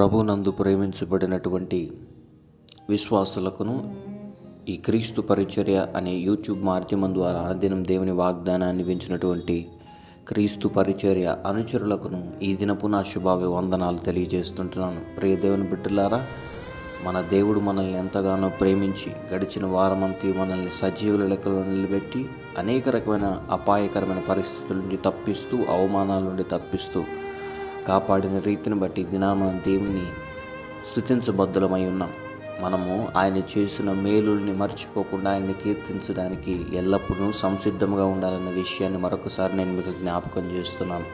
ప్రభునందు ప్రేమించబడినటువంటి విశ్వాసులకును ఈ క్రీస్తు పరిచర్య అనే యూట్యూబ్ మాధ్యమం ద్వారా అనుదినం దేవుని వాగ్దానాన్ని వించినటువంటి క్రీస్తు పరిచర్య అనుచరులకును ఈ దినపు నా శుభాభివందనాలు తెలియజేస్తుంటున్నాను. ప్రియ దేవుని బిడ్డలారా మన దేవుడు మనల్ని ఎంతగానో ప్రేమించి గడిచిన వారమంతా మనల్ని సజీవుల లెక్కలో నిలబెట్టి అనేక రకమైన అపాయకరమైన పరిస్థితుల నుండి తప్పిస్తూ అవమానాల నుండి తప్పిస్తూ కాపాడిన రీతిని బట్టి ఈ దినాన దేవుని స్థుతించబద్ధులమై ఉన్నాం. మనము ఆయన చేసిన మేలుల్ని మర్చిపోకుండా ఆయన్ని కీర్తించడానికి ఎల్లప్పుడూ సంసిద్ధంగా ఉండాలన్న విషయాన్ని మరొకసారి నేను మీకు జ్ఞాపకం చేస్తున్నాను.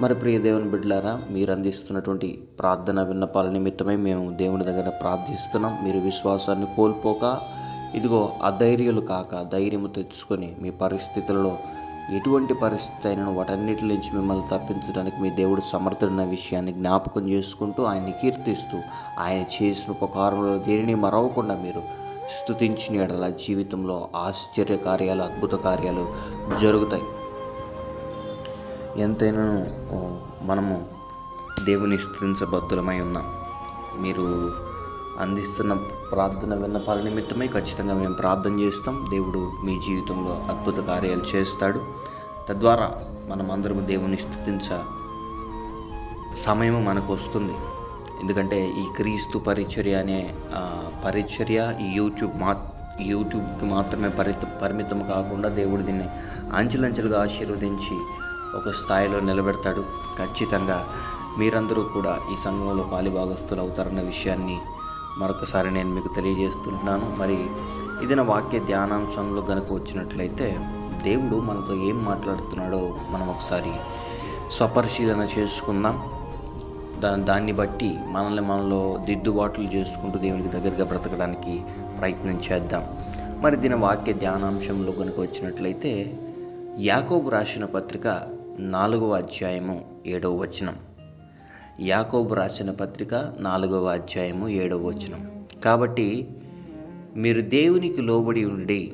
మరి ప్రియ దేవుని బిడ్డలారా మీరు అందిస్తున్నటువంటి ప్రార్థన విన్నపాల నిమిత్తమై మేము దేవుని దగ్గర ప్రార్థిస్తున్నాం. మీరు విశ్వాసాన్ని కోల్పోక ఇదిగో అధైర్యులు కాక ధైర్యము తెచ్చుకొని మీ పరిస్థితులలో ఎటువంటి పరిస్థితి అయినా వాటన్నిటి నుంచి మిమ్మల్ని తప్పించడానికి మీ దేవుడు సమర్థుడన్న విషయాన్ని జ్ఞాపకం చేసుకుంటూ ఆయన్ని కీర్తిస్తూ ఆయన చేసిన ఉపకారంలో దేనిని మరవకుండా మీరు స్థుతించిన ఎడల జీవితంలో ఆశ్చర్య కార్యాలు అద్భుత కార్యాలు జరుగుతాయి. ఎంతైనా మనము దేవుని స్థుతించబద్ధులమై ఉన్నాం. మీరు అందిస్తున్న ప్రార్థన విన్నపాల నిమిత్తమై ఖచ్చితంగా మేము ప్రార్థన చేస్తాం. దేవుడు మీ జీవితంలో అద్భుత కార్యాలు చేస్తాడు. తద్వారా మనం అందరము దేవుని స్థుతించ సమయం మనకు వస్తుంది ఎందుకంటే ఈ క్రీస్తు పరిచర్య అనే పరిచర్య ఈ యూట్యూబ్ మా యూట్యూబ్కి మాత్రమే పరిత పరిమితం కాకుండా దేవుడు దీన్ని అంచెలంచెలుగా ఆశీర్వదించి ఒక స్థాయిలో నిలబెడతాడు. ఖచ్చితంగా మీరందరూ కూడా ఈ సంఘంలో పాలిభాగస్తులు అవుతారన్న విషయాన్ని మరొకసారి నేను మీకు తెలియజేస్తుంటున్నాను మరి ఇది నా వాక్య ధ్యానాంశంలో కనుక వచ్చినట్లయితే దేవుడు మనతో ఏం మాట్లాడుతున్నాడో మనం ఒకసారి స్వపరిశీలన చేసుకుందాం. దాని దాన్ని బట్టి మనల్ని మనలో దిద్దుబాట్లు చేసుకుంటూ దేవునికి దగ్గరగా బ్రతకడానికి ప్రయత్నం చేద్దాం. మరి దీని వాక్య ధ్యానాంశంలో కనుక వచ్చినట్లయితే యాకోబు రాసిన పత్రిక నాలుగవ అధ్యాయము ఏడవ వచనం. యాకోబు రాసిన పత్రిక నాలుగవ అధ్యాయము ఏడవ వచనం. కాబట్టి మీరు దేవునికి లోబడి ఉండి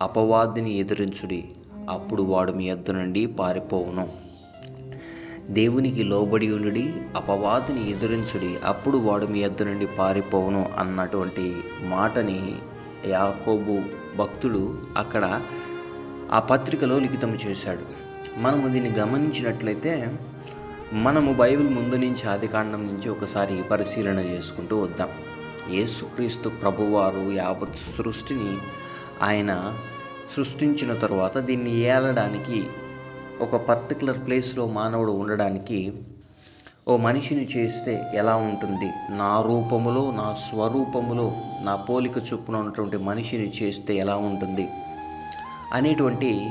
అపవాదిని ఎదిరించుడి అప్పుడు వాడు మీ ఎద్దు నుండి పారిపోవును. దేవునికి లోబడి ఉండి అపవాదిని ఎదిరించుడి అప్పుడు వాడు మీ ఎద్దు నుండి పారిపోవును అన్నటువంటి మాటని యాకోబు భక్తుడు అక్కడ ఆ పత్రికలో లిఖితం చేశాడు. మనము దీన్ని గమనించినట్లయితే మనము బైబిల్ ముందు నుంచి ఆదికాండం నుంచి ఒకసారి పరిశీలన చేసుకుంటూ వద్దాం. యేసుక్రీస్తు ప్రభువారు యావత్ సృష్టిని ఆయన సృష్టించిన తర్వాత దీన్ని ఏలడానికి ఒక పర్టికులర్ ప్లేస్లో మానవుడు ఉండడానికి ఓ మనిషిని చేస్తే ఎలా ఉంటుంది? నా రూపములో నా స్వరూపములో నా పోలిక చొప్పున ఉన్నటువంటి మనిషిని చేస్తే ఎలా ఉంటుంది? అనేటువంటి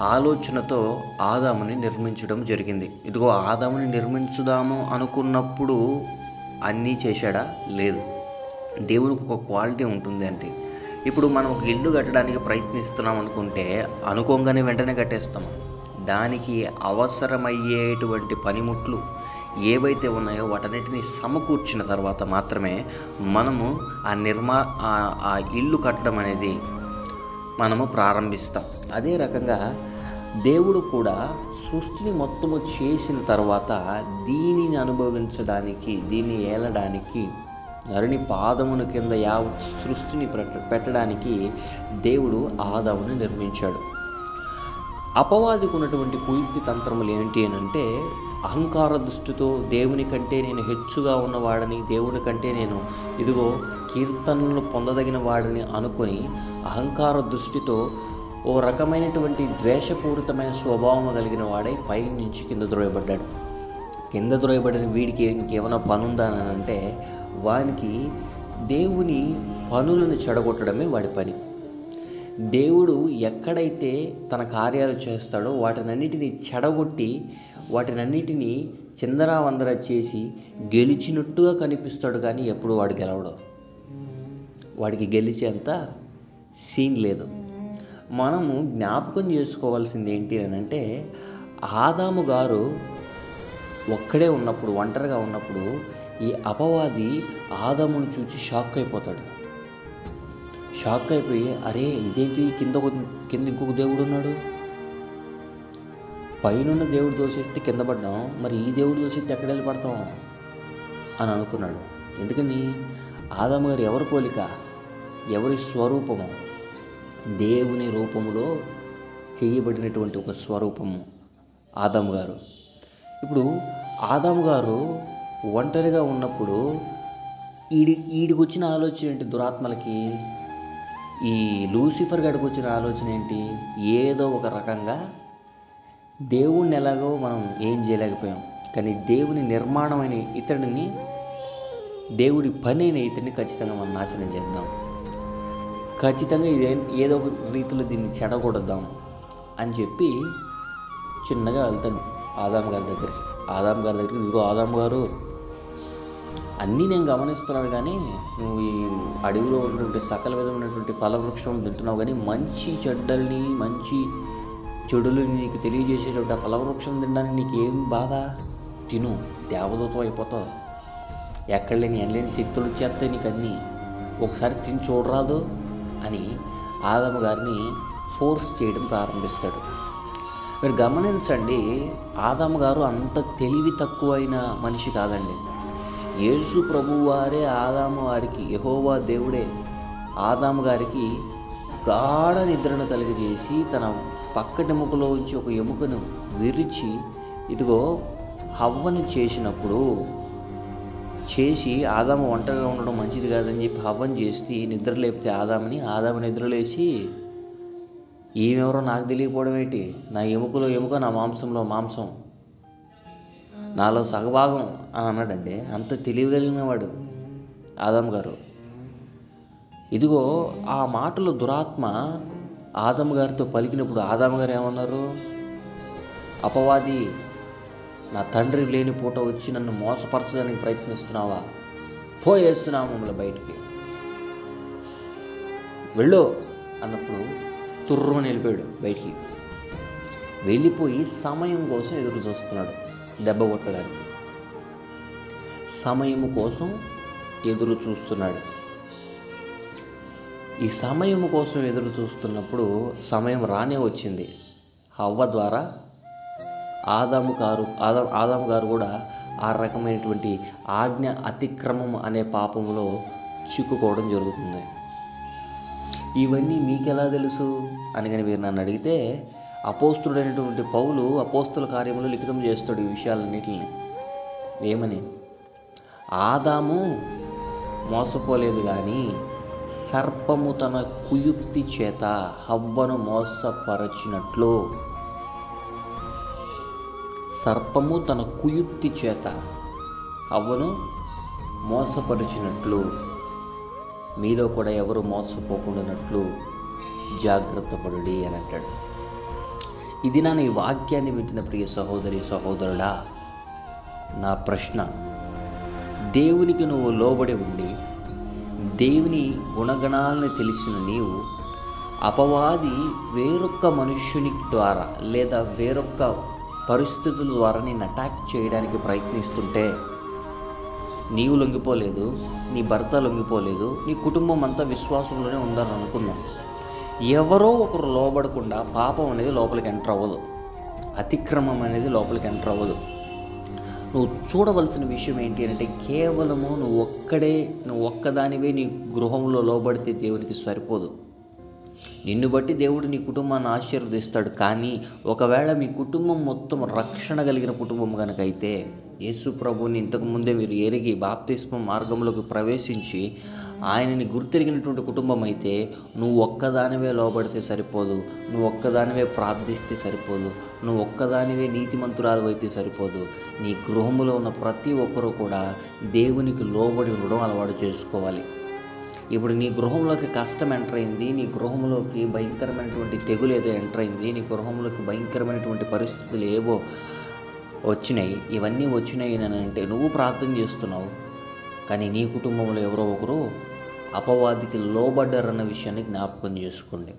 ఆలోచనతో ఆదాముని నిర్మించడం జరిగింది. ఇదిగో ఆదాముని నిర్మించుదాము అనుకున్నప్పుడు అన్నీ చేశాడా? లేదు. దేవునికి ఒక క్వాలిటీ ఉంటుంది అంటే ఇప్పుడు మనం ఒక ఇల్లు కట్టడానికి ప్రయత్నిస్తున్నాం అనుకుంటే అనుకోగానే వెంటనే కట్టేస్తాం. దానికి అవసరమయ్యేటువంటి పనిముట్లు ఏవైతే ఉన్నాయో వాటన్నిటిని సమకూర్చిన తర్వాత మాత్రమే మనము ఆ నిర్మా ఆ- ఆ ఇల్లు కట్టడం అనేది మనము ప్రారంభిస్తాం. అదే రకంగా దేవుడు కూడా సృష్టిని మొత్తము చేసిన తర్వాత దీనిని అనుభవించడానికి దీన్ని ఏలడానికి నరుని పాదమున కింద యావత్ సృష్టిని పెట్టడానికి దేవుడు ఆదాముని నిర్మించాడు. అపవాదికి ఉన్నటువంటి కుయుక్తి తంత్రములు ఏంటి అని అంటే అహంకార దృష్టితో దేవుని కంటే నేను హెచ్చుగా ఉన్నవాడని దేవుని కంటే నేను ఇదిగో కీర్తనలు పొందదగిన వాడిని అనుకొని అహంకార దృష్టితో ఓ రకమైనటువంటి ద్వేషపూరితమైన స్వభావం కలిగిన వాడై పై నుంచి కింద ద్రోయబడ్డాడు. కింద ద్రోయబడిన వీడికి ఇంకేమైనా పనుందా అని అంటే వానికి దేవుని పనులను చెడగొట్టడమే వాడి పని. దేవుడు ఎక్కడైతే తన కార్యాలు చేస్తాడో వాటినన్నిటిని చెడగొట్టి వాటినన్నిటినీ చిందరావందర చేసి గెలిచినట్టుగా కనిపిస్తాడు కానీ ఎప్పుడు వాడు గెలవడో. వాడికి గెలిచేంత సీన్ లేదు. మనము జ్ఞాపకం చేసుకోవాల్సింది ఏంటి అని అంటే ఆదాము గారు ఒక్కడే ఉన్నప్పుడు ఒంటరిగా ఉన్నప్పుడు ఈ అపవాది ఆదామును చూసి షాక్ అయిపోతాడు. షాక్ అయిపోయి అరే ఇదేంటి కింద ఒక- కింద ఇంకొక దేవుడు ఉన్నాడు? పైనున్న దేవుడు దోషిస్తే కింద పడ్డాం మరి ఈ దేవుడు దోషిస్తే ఎక్కడ వెళ్ళి పడతాం? అని అనుకున్నాడు. ఎందుకని? ఆదాము గారు ఎవరు పోలిక? ఎవరి స్వరూపము? దేవుని రూపములో చేయబడినటువంటి ఒక స్వరూపము ఆదాము గారు. ఇప్పుడు ఆదాము గారు ఒంటరిగా ఉన్నప్పుడు ఈడి ఈడికి వచ్చిన ఆలోచన ఏంటి దురాత్మలకి? ఈ లూసిఫర్ గడికి వచ్చిన ఆలోచన ఏంటి? ఏదో ఒక రకంగా దేవుణ్ణి ఎలాగో మనం ఏం చేయలేకపోయాం. కానీ దేవుని నిర్మాణమైన ఇతడిని దేవుడి పని అయిన ఇతడిని ఖచ్చితంగా మనం నాశనం చేద్దాం. ఖచ్చితంగా ఇదే ఏదో ఒక రీతిలో దీన్ని చెడగొడదాం అని చెప్పి చిన్నగా వెళ్తాను ఆదాం గారి దగ్గరికి. ఆదాం గారి దగ్గరికి ఇదిగో ఆదాం గారు అన్నీ నేను గమనిస్తున్నాను కానీ నువ్వు ఈ అడవిలో ఉన్నటువంటి సకల విధమైనటువంటి ఫలవృక్షం తింటున్నావు కానీ మంచి చెడ్డల్ని మంచి చెడులు నీకు తెలియజేసేటువంటి ఆ ఫలవృక్షం తినడానికి నీకు ఏం బాధ? తిను దేవదూతం అయిపోతావు. ఎక్కడ లేని ఎనలేని శక్తులు వచ్చేస్తాయి నీకు అన్నీ. ఒకసారి తిని చూడరాదు. అని ఆదమ్మ గారిని ఫోర్స్ చేయడం ప్రారంభిస్తాడు. మీరు గమనించండి ఆదమ్మ గారు అంత తెలివి తక్కువైన మనిషి కాదండి. యేసు ప్రభు వారే ఆదాము వారికి యహోవా దేవుడే ఆదాము గారికి గాఢ నిద్రను కలిగజేసి తన పక్కటి ఎముకలో ఉంచి ఒక ఎముకను విరిచి ఇదిగో హవ్వను చేసినప్పుడు చేసి ఆదాము ఒంటరిగా ఉండడం మంచిది కాదని చెప్పి హవ్వని చేసి నిద్ర లేపితే ఆదామని ఆదాము నిద్రలేసి ఈమెవరో నాకు తెలియకపోవడం ఏంటి? నా ఎముకలో ఎముక నా మాంసంలో మాంసం. నాలో సగభాగం అని అన్నాడండి. అంత తెలియగలిగినవాడు ఆదాం గారు. ఇదిగో ఆ మాటలు దురాత్మ ఆదమ్ గారితో పలికినప్పుడు ఆదాం గారు ఏమన్నారు? అపవాది నా తండ్రి లేని పూట వచ్చి నన్ను మోసపరచడానికి ప్రయత్నిస్తున్నావా? పోయేస్తున్నావు మమ్మల్ని బయటికి. వెళ్ళు అన్నప్పుడు తుర్రుమని వెళ్ళిపోయాడు బయటికి. వెళ్ళిపోయి సమయం కోసం ఎదురు చూస్తున్నాడు దెబ్బ కొట్టడానికి. సమయము కోసం ఎదురు చూస్తున్నాడు. ఈ సమయం కోసం ఎదురు చూస్తున్నప్పుడు సమయం రానే వచ్చింది. హవ్వ ద్వారా ఆదాము గారు ఆదా ఆదాము గారు కూడా ఆ రకమైనటువంటి ఆజ్ఞ అతిక్రమం అనే పాపంలో చిక్కుకోవడం జరుగుతుంది. ఇవన్నీ మీకెలా తెలుసు? అని కానీ మీరు నన్ను అడిగితే అపోస్తుడైనటువంటి పౌలు అపోస్తుల కార్యంలో లిఖితం చేస్తాడు ఈ విషయాలన్నింటిని. ఏమని? ఆదాము మోసపోలేదు కానీ సర్పము తన కుయుక్తి చేత హవ్వను మోసపరచినట్లు సర్పము తన కుయుక్తి చేత అవ్వను మోసపరిచినట్లు. మీలో కూడా ఎవరు మోసపోకుండానట్లు జాగ్రత్త పడుడి అని అంటాడు. ఇది నా ఈ వాక్యాన్ని వింటున్న ప్రియ సహోదరి సహోదరుడా నా ప్రశ్న. దేవునికి నువ్వు లోబడి ఉండి దేవుని గుణగణాలను తెలిసిన నీవు అపవాది వేరొక్క మనుష్యుని ద్వారా లేదా వేరొక్క పరిస్థితుల ద్వారా నేను అటాక్ చేయడానికి ప్రయత్నిస్తుంటే నీవు లొంగిపోలేదు నీ భర్త లొంగిపోలేదు నీ కుటుంబం అంతా విశ్వాసంలోనే ఉందని అనుకుందాం. ఎవరో ఒకరు లోబడకుండా పాపం అనేది లోపలికి ఎంటర్ అవ్వదు. అతిక్రమం అనేది లోపలికి ఎంటర్ అవ్వదు. నువ్వు చూడవలసిన విషయం ఏంటి అంటే కేవలము నువ్వు ఒక్కడే నువ్వు ఒక్కదానివే నీ గృహంలో లోబడితే దేవునికి సరిపోదు. నిన్ను బట్టి దేవుడు నీ కుటుంబాన్ని ఆశీర్వదిస్తాడు కానీ ఒకవేళ మీ కుటుంబం మొత్తం రక్షణ కలిగిన కుటుంబం కనుకైతే అయితే యేసు ప్రభుని ఇంతకు ముందే మీరు ఎరిగి బాప్తిస్మ మార్గంలోకి ప్రవేశించి ఆయనని గుర్తెరిగినటువంటి కుటుంబం అయితే నువ్వు ఒక్కదానివే లోబడితే సరిపోదు నువ్వు ఒక్కదానివే ప్రార్థిస్తే సరిపోదు నువ్వు ఒక్కదానివే నీతిమంతురాలు అయితే సరిపోదు. నీ గృహములో ఉన్న ప్రతి ఒక్కరూ కూడా దేవునికి లోబడి ఉండడం అలవాటు చేసుకోవాలి. ఇప్పుడు నీ గృహంలోకి కష్టం ఎంటర్ అయింది నీ గృహంలోకి భయంకరమైనటువంటి తెగులు ఏదో ఎంటర్ అయింది నీ గృహంలోకి భయంకరమైనటువంటి పరిస్థితులు ఏవో వచ్చినాయి ఇవన్నీ వచ్చినాయి అని అంటే నువ్వు ప్రార్థన చేస్తున్నావు. కానీ నీ కుటుంబంలో ఎవరో ఒకరు అపవాదికి లోబడ్డారన్న విషయాన్ని జ్ఞాపకం చేసుకోండి.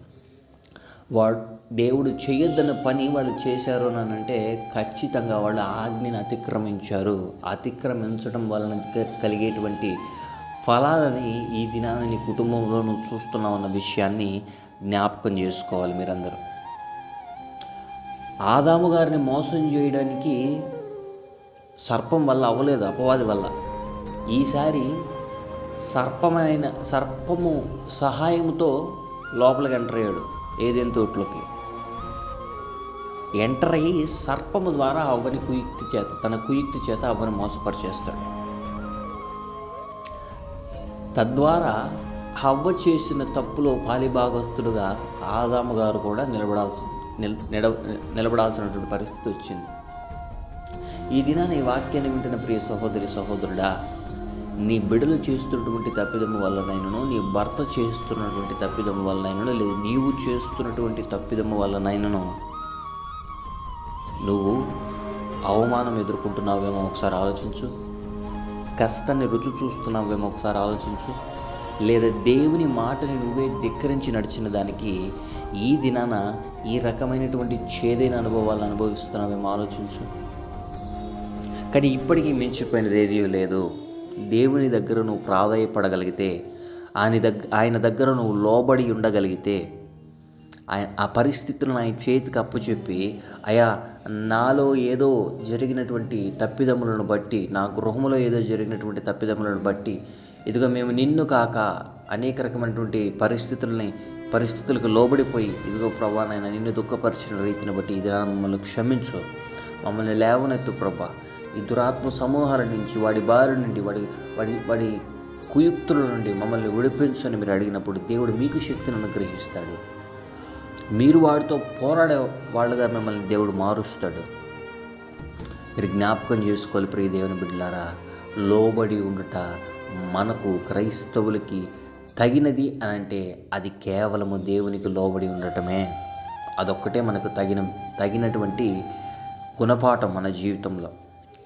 వాడు దేవుడు చేయొద్దన్న పని వాళ్ళు చేశారు అని అంటే ఖచ్చితంగా వాళ్ళు ఆజ్ఞని అతిక్రమించారు. అతిక్రమించడం వలన కలిగేటువంటి ఫలాలని ఈ దినాన నీ కుటుంబంలో నువ్వు చూస్తున్నావు అన్న విషయాన్ని జ్ఞాపకం చేసుకోవాలి మీరందరూ. ఆదాము గారిని మోసం చేయడానికి సర్పం వల్ల అవ్వలేదు అపవాది వల్ల. ఈసారి సర్పమైన సర్పము సహాయంతో లోపలికి ఎంటర్ అయ్యాడు ఏదైనా తోట్లోకి. ఎంటర్ అయ్యి సర్పము ద్వారా అవ్వని కుయుక్తి చేత తన కుయుక్తి చేత అవ్వని మోసపరిచేస్తాడు. తద్వారా హవ్వ చేసిన తప్పులో పాలిభాగస్తుడుగా ఆదాము గారు కూడా నిలబడాల్సి నిల నిడ- నిలబడాల్సినటువంటి పరిస్థితి వచ్చింది. ఈ దినాన ఈ వాక్యాన్ని వింటున్న ప్రియ సహోదరి సహోదరుడా నీ బిడలు చేస్తున్నటువంటి తప్పిదము వల్లనైనను నీ భర్త చేస్తున్నటువంటి తప్పిదము వల్లనైనను లేదా నీవు చేస్తున్నటువంటి తప్పిదము వల్లనైనను నువ్వు అవమానం ఎదుర్కొంటున్నావేమో ఒకసారి ఆలోచించు. కష్టాన్ని రుచి చూస్తున్నావేమో ఒకసారి ఆలోచించు. లేదా దేవుని మాటని నువ్వే ధిక్కరించి నడిచిన దానికి ఈ దినాన ఈ రకమైనటువంటి చేదైన అనుభవాలను అనుభవిస్తున్నావేమో ఆలోచించు. కానీ ఇప్పటికీ మించిపోయినది ఏదీ లేదు. దేవుని దగ్గర నువ్వు ప్రాధాయపడగలిగితే ఆయన దగ్గ ఆయన దగ్గర నువ్వు లోబడి ఉండగలిగితే ఆయన ఆ పరిస్థితులను ఆయన చేతికి అప్పచెప్పి అయా నాలో ఏదో జరిగినటువంటి తప్పిదములను బట్టి నా గృహములో ఏదో జరిగినటువంటి తప్పిదములను బట్టి ఇదిగో మేము నిన్ను కాక అనేక రకమైనటువంటి పరిస్థితులని పరిస్థితులకు లోబడిపోయి ఇదిగో ప్రభా నాయన నిన్ను దుఃఖపరిచిన రీతిని బట్టి ఇది మమ్మల్ని క్షమించు. మమ్మల్ని లేవనెత్తు ప్రభా. ఈ దురాత్మ సమూహాల నుంచి వాడి బారి నుండి వాడి వాడి వాడి కుయుక్తుల నుండి మమ్మల్ని విడిపించు అని మీరు అడిగినప్పుడు దేవుడు మీకు శక్తిని అనుగ్రహిస్తాడు. మీరు వాడితో పోరాడే వాళ్ళుగా మిమ్మల్ని దేవుడు మారుస్తాడు. మీరు జ్ఞాపకం చేసుకోవాలి ప్రియ దేవుని బిడ్డలారా. లోబడి ఉండుట మనకు క్రైస్తవులకి తగినది అని అంటే అది కేవలము దేవునికి లోబడి ఉండటమే. అదొక్కటే మనకు తగిన తగినటువంటి గుణపాఠం మన జీవితంలో.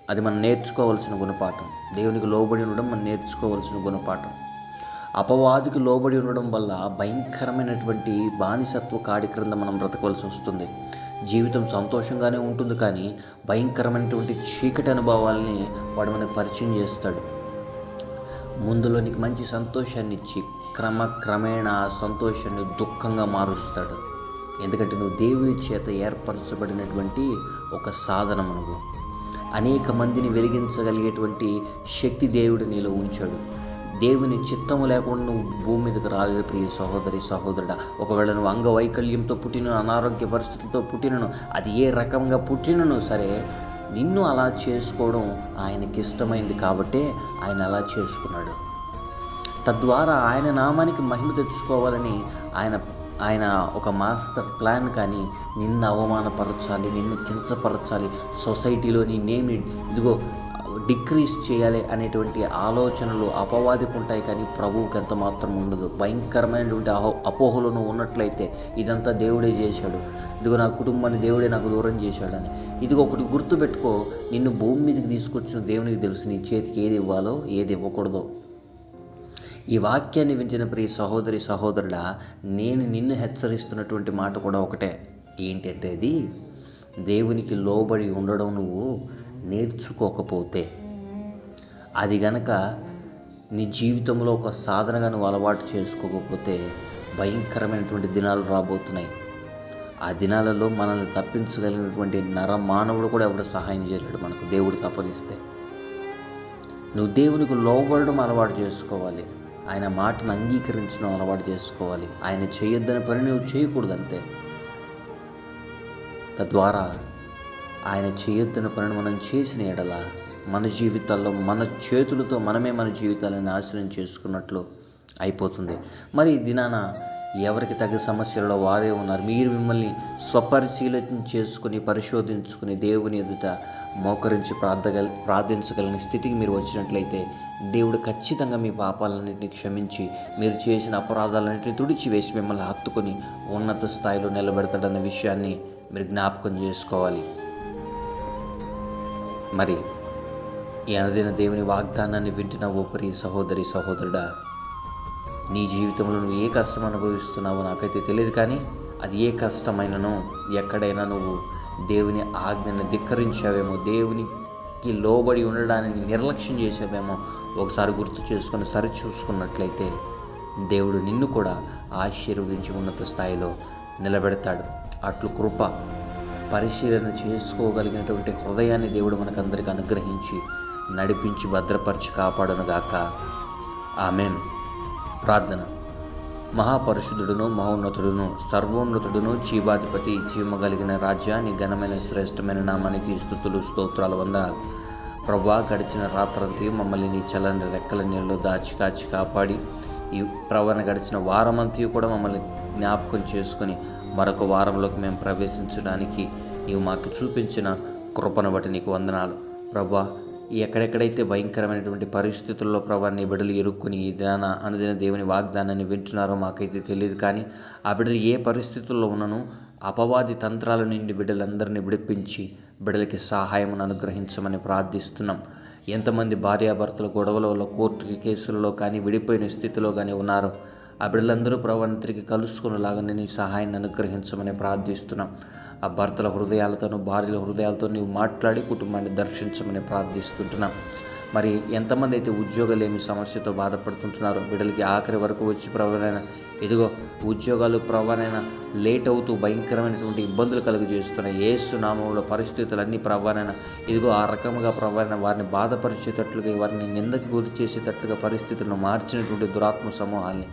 అది మనం నేర్చుకోవాల్సిన గుణపాఠం. దేవునికి లోబడి ఉండడం మనం నేర్చుకోవాల్సిన గుణపాఠం. అపవాదికి లోబడి ఉండడం వల్ల భయంకరమైనటువంటి బానిసత్వ కాడి క్రింద మనం బ్రతకవలసి వస్తుంది. జీవితం సంతోషంగానే ఉంటుంది కానీ భయంకరమైనటువంటి చీకటి అనుభవాల్ని వాడు మనకు పరిచయం చేస్తాడు. ముందులో నీకు మంచి సంతోషాన్ని ఇచ్చి క్రమక్రమేణా ఆ సంతోషాన్ని దుఃఖంగా మారుస్తాడు. ఎందుకంటే నువ్వు దేవుని చేత ఏర్పరచబడినటువంటి ఒక సాధనం నువ్వు. అనేక మందిని వెలిగించగలిగేటువంటి శక్తి దేవుడు నీలో ఉంచాడు. దేవుని చిత్తము లేకుండా నువ్వు భూమి మీదకి రాలేదు ప్రియ సహోదరి సహోదరుడా. ఒకవేళ నువ్వు అంగవైకల్యంతో పుట్టిన అనారోగ్య పరిస్థితులతో పుట్టినను అది ఏ రకంగా పుట్టినను సరే నిన్ను అలా చేసుకోవడం ఆయనకి ఇష్టమైంది కాబట్టే ఆయన అలా చేసుకున్నాడు. తద్వారా ఆయన నామానికి మహిమ తెచ్చుకోవాలని ఆయన ఆయన ఒక మాస్టర్ ప్లాన్ కానీ నిన్ను అవమానపరచాలి నిన్ను కించపరచాలి. సొసైటీలో నీ నేమ్ ఇదిగో డిక్రీజ్ చేయాలి అనేటువంటి ఆలోచనలు అపవాదికి ఉంటాయి కానీ ప్రభువుకి ఎంత మాత్రం ఉండదు. భయంకరమైనటువంటి అహో అపోహలను ఉన్నట్లయితే ఇదంతా దేవుడే చేశాడు. ఇదిగో నా కుటుంబాన్ని దేవుడే నాకు దూరం చేశాడని. ఇదిగో ఒకటి గుర్తుపెట్టుకో నిన్ను భూమి మీదకి తీసుకొచ్చిన దేవునికి తెలుసు నీ చేతికి ఏది ఇవ్వాలో ఏది ఇవ్వకూడదో. ఈ వాక్యాన్ని వించిన ప్రియ సహోదరి సహోదరుడా నేను నిన్ను హెచ్చరిస్తున్నటువంటి మాట కూడా ఒకటే. ఏంటంటే అది? దేవునికి లోబడి ఉండడం నువ్వు నేర్చుకోకపోతే. అది గనక నీ జీవితంలో ఒక సాధనగా నువ్వు అలవాటు చేసుకోకపోతే భయంకరమైనటువంటి దినాలు రాబోతున్నాయి. ఆ దినాలలో మనల్ని తప్పించగలిగినటువంటి నర మానవుడు కూడా ఎవడు సహాయం చేయలేడు మనకు. దేవుడు తపనిస్తే. నువ్వు దేవునికి లోబడడం అలవాటు చేసుకోవాలి. ఆయన మాటను అంగీకరించడం అలవాటు చేసుకోవాలి. ఆయన చేయొద్దని పని నువ్వు చేయకూడదు అంతే తద్వారా ఆయన చేయొద్దని పనిని మనం చేసిన ఎడల మన జీవితాల్లో మన చేతులతో మనమే మన జీవితాలను నాశనం చేసుకున్నట్లు అయిపోతుంది. మరి దినాన ఎవరికి తగ్గ సమస్యలలో వారే ఉన్నారు? మీరు మిమ్మల్ని స్వపరిశీలన చేసుకుని పరిశోధించుకుని దేవుని ఎదుట మోకరించి ప్రార్థగల ప్రార్థించగలిగిన స్థితికి మీరు వచ్చినట్లయితే దేవుడు ఖచ్చితంగా మీ పాపాలన్నింటినీ క్షమించి మీరు చేసిన అపరాధాలన్నింటినీ తుడిచివేసి మిమ్మల్ని హత్తుకొని ఉన్నత స్థాయిలో నిలబెడతాడన్న విషయాన్ని మీరు జ్ఞాపకం చేసుకోవాలి. మరి ఈ అనదిన దేవుని వాగ్దానాన్ని వింటున్న ఓ ప్రియ సహోదరి సహోదరుడా నీ జీవితంలో నువ్వు ఏ కష్టం అనుభవిస్తున్నావో నాకైతే తెలియదు కానీ అది ఏ కష్టమైనను ఎక్కడైనా నువ్వు దేవుని ఆజ్ఞను ధిక్కరించావేమో దేవునికి లోబడి ఉండడాన్ని నిర్లక్ష్యం చేసావేమో ఒకసారి గుర్తు చేసుకొని సరి చూసుకున్నట్లయితే దేవుడు నిన్ను కూడా ఆశీర్వదించి ఉన్నత స్థాయిలో నిలబెడతాడు. అట్లు కృప పరిశీలన చేసుకోగలిగినటువంటి హృదయాన్ని దేవుడు మనకందరికీ అనుగ్రహించి నడిపించి భద్రపరిచి కాపాడునుగాక. ఆమెన్. ప్రార్థన. మహాపరిశుద్ధుడును మహోన్నతుడును సర్వోన్నతుడును జీవాధిపతి జీవము కలిగిన రాజ్యాన్ని ఘనమైన శ్రేష్టమైన నామానికి స్థుతులు స్తోత్రాల వంద. ప్రభా గడిచిన రాత్రంతి మమ్మల్ని నీ చల్లని రెక్కల నీళ్ళు దాచి కాచి కాపాడి ఈ ప్రవణ గడిచిన వారమంతా కూడా మమ్మల్ని జ్ఞాపకం చేసుకొని మరొక వారంలోకి మేము ప్రవేశించడానికి నీవు మాకు చూపించిన కృపను బట్టి నీకు వందనాలు. ప్రభా ఎక్కడెక్కడైతే భయంకరమైనటువంటి పరిస్థితుల్లో ప్రభా నీ బిడ్డలు ఇరుక్కుని ఈ దినాన అనుదిన దేవుని వాగ్దానాన్ని వింటున్నారో మాకైతే తెలియదు కానీ ఆ బిడ్డలు ఏ పరిస్థితుల్లో ఉన్నను అపవాది తంత్రాల నుండి బిడ్డలందరినీ విడిపించి బిడ్డలకి సహాయమును అనుగ్రహించమని ప్రార్థిస్తున్నాం. ఎంతమంది భార్యాభర్తల గొడవలలో కోర్టు కేసులలో కానీ విడిపోయిన స్థితిలో కానీ ఉన్నారో ఆ బిడ్డలందరూ ప్రభావం తిరిగి కలుసుకునేలాగా నీ సహాయాన్ని అనుగ్రహించమని ప్రార్థిస్తున్నాం. ఆ భర్తల హృదయాలతోనూ భార్యల హృదయాలతో నీవు మాట్లాడి కుటుంబాన్ని దర్శించమని ప్రార్థిస్తుంటున్నాం. మరి ఎంతమంది అయితే ఉద్యోగాలేమి సమస్యతో బాధపడుతుంటున్నారో బిడ్డలకి ఆఖరి వరకు వచ్చి ప్రవణైన ఇదిగో ఉద్యోగాలు ప్రవణైన లేట్ అవుతూ భయంకరమైనటువంటి ఇబ్బందులు కలుగజేస్తున్నాయి. ఏసు నామంలో పరిస్థితులన్నీ ప్రవణైన ఇదిగో ఆ రకంగా ప్రవణ వారిని బాధపరిచేటట్లుగా వారిని నిందకి గురి చేసేటట్లుగా పరిస్థితులను మార్చినటువంటి దురాత్మ సమూహాల్ని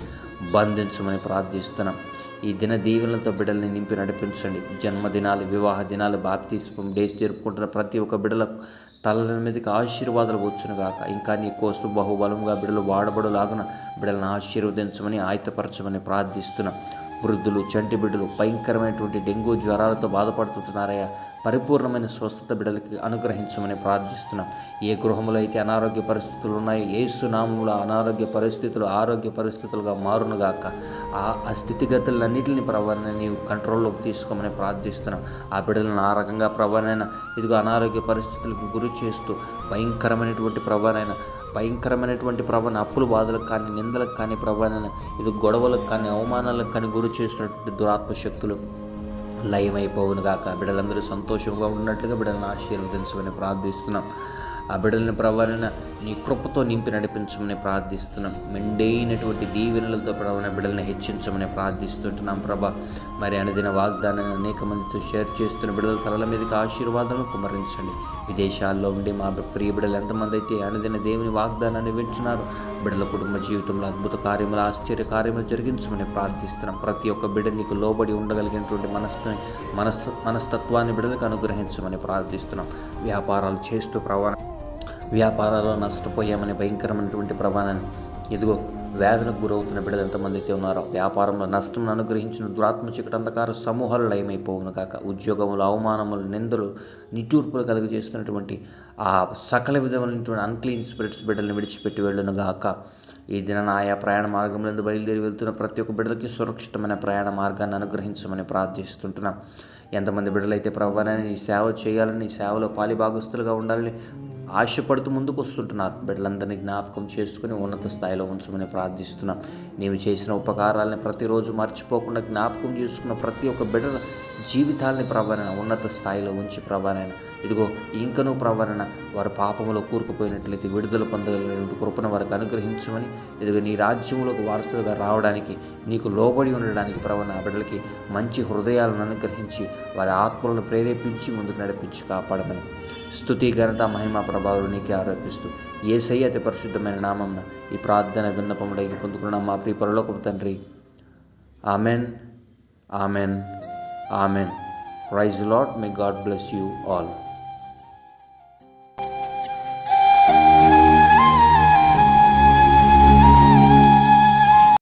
బంధించమని ప్రార్థిస్తున్నాం. ఈ దిన దీవెనలతో బిడ్డల్ని నింపి నడిపించండి. జన్మదినాలు వివాహ దినాలు బాప్తిస్వం డేస్ జరుపుకుంటున్న ప్రతి ఒక్క బిడ్డల తలల మీదకి ఆశీర్వాదాలు వచ్చును గాక ఇంకా నీ కోసం బహుబలంగా బిడ్డలు వాడబడులాగున బిడ్డలను ఆశీర్వదించమని ఆయతపరచమని ప్రార్థిస్తున్నాం వృద్ధులు చంటి బిడ్డలు భయంకరమైనటువంటి డెంగ్యూ జ్వరాలతో బాధపడుతుంటున్నారయ్యా. పరిపూర్ణమైన స్వస్థత బిడలకి అనుగ్రహించమని ప్రార్థిస్తున్నాం. ఏ గృహంలో అయితే అనారోగ్య పరిస్థితులు ఉన్నాయో ఏ సునామంలో అనారోగ్య పరిస్థితులు ఆరోగ్య పరిస్థితులుగా మారునుగాక ఆ ఆ స్థితిగతులన్నింటిని ప్రభావాన్ని నీవు కంట్రోల్లోకి తీసుకోమని ప్రార్థిస్తున్నాం. ఆ బిడ్డలను ఆ రకంగా ప్రవణైన ఇదిగో అనారోగ్య పరిస్థితులకు గురి చేస్తూ భయంకరమైనటువంటి ప్రభావైన భయంకరమైనటువంటి ప్రభాన అప్పుల బాధలకు కానీ నిందలకు కానీ ప్రభావైన ఇది గొడవలకు కానీ అవమానాలకు కానీ గురి చేసినటువంటి దురాత్మ శక్తులు లయమైపోవునుగాక బిడ్డలందరూ సంతోషంగా ఉన్నట్లుగా బిడ్డలను ఆశీర్వదించమని ప్రార్థిస్తున్నాం. ఆ బిడ్డలని ప్రవరణ నీ కృపతో నింపి నడిపించమని ప్రార్థిస్తున్నాం. మెండైనటువంటి దీవెనలతో ప్రవణ బిడ్డలను హెచ్చించమని ప్రార్థిస్తుంటున్నాం ప్రభా. మరి అనుదిన వాగ్దానాన్ని అనేక మందితో షేర్ చేస్తున్న బిడ్డల తలల మీదకి ఆశీర్వాదాలను కుమరించండి విదేశాల్లో ఉండి మా ప్రియ బిడ్డలు ఎంతమంది అయితే అనుదిన దేవుని వాగ్దానాన్ని వింటున్నారు బిడ్డల కుటుంబ జీవితంలో అద్భుత కార్యములు ఆశ్చర్య కార్యములు జరిగించమని ప్రార్థిస్తున్నాం. ప్రతి ఒక్క బిడ్డ నీకు లోబడి ఉండగలిగినటువంటి మనస్సు మనస్ మనస్తత్వాన్ని బిడ్డలకు అనుగ్రహించమని ప్రార్థిస్తున్నాం. వ్యాపారాలు చేస్తూ ప్రవాణ వ్యాపారాల్లో నష్టపోయామని భయంకరమైనటువంటి ప్రమాణాన్ని ఇదిగో వేదనకు గురవుతున్న బిడ్డలు ఎంతమంది అయితే ఉన్నారో వ్యాపారంలో నష్టం అనుగ్రహించిన దురాత్మ చీకటి అంధకార సమూహాలు లయమైపోవును కాక ఉద్యోగములు అవమానములు నిందలు నిట్టూర్పులు కలుగజేస్తున్నటువంటి ఆ సకల విధమైనటువంటి అన్క్లీన్ స్పిరిట్స్ బిడ్డలను విడిచిపెట్టి వెళ్ళును గాక. ఈ దిన ఆయా ప్రయాణ మార్గంలో బయలుదేరి వెళ్తున్న ప్రతి ఒక్క బిడ్డలకి సురక్షితమైన ప్రయాణ మార్గాన్ని అనుగ్రహించమని ప్రార్థిస్తుంటున్నాం. ఎంతమంది బిడ్డలైతే ప్రభావాన్ని నీ సేవ చేయాలని నీ సేవలో పాలిభాగస్తులుగా ఉండాలని ఆశపడుతూ ముందుకు వస్తుంటున్నారు బిడ్డలందరినీ జ్ఞాపకం చేసుకుని ఉన్నత స్థాయిలో ఉంచమని ప్రార్థిస్తున్నాం. నీవు చేసిన ఉపకారాలని ప్రతిరోజు మర్చిపోకుండా జ్ఞాపకం చేసుకున్న ప్రతి ఒక్క బిడ్డల జీవితాలని ప్రభాన ఉన్నత స్థాయిలో ఉంచి ప్రభానైన ఇదిగో ఇంకనూ ప్రవరణ. వారి పాపంలో కూరుకుపోయినట్లయితే విడుదల పొందగలిగినటువంటి కృపను వారికి అనుగ్రహించమని. ఇదిగో నీ రాజ్యంలోకి వారసులుగా రావడానికి నీకు లోబడి ఉండడానికి ప్రవణ ఆ బిడ్డలకి మంచి హృదయాలను అనుగ్రహించి వారి ఆత్మలను ప్రేరేపించి ముందుకు నడిపించి కాపాడమని. స్థుతి ఘనత మహిమ ప్రభావాలు నీకే ఆరోపిస్తూ ఏ అతి పరిశుద్ధమైన నామం ఈ ప్రార్థన విన్నపముడైన పొందుకున్న మా ప్రియ పరలోకపు తండ్రి. Amen amen amen. Praise lord may God bless you all.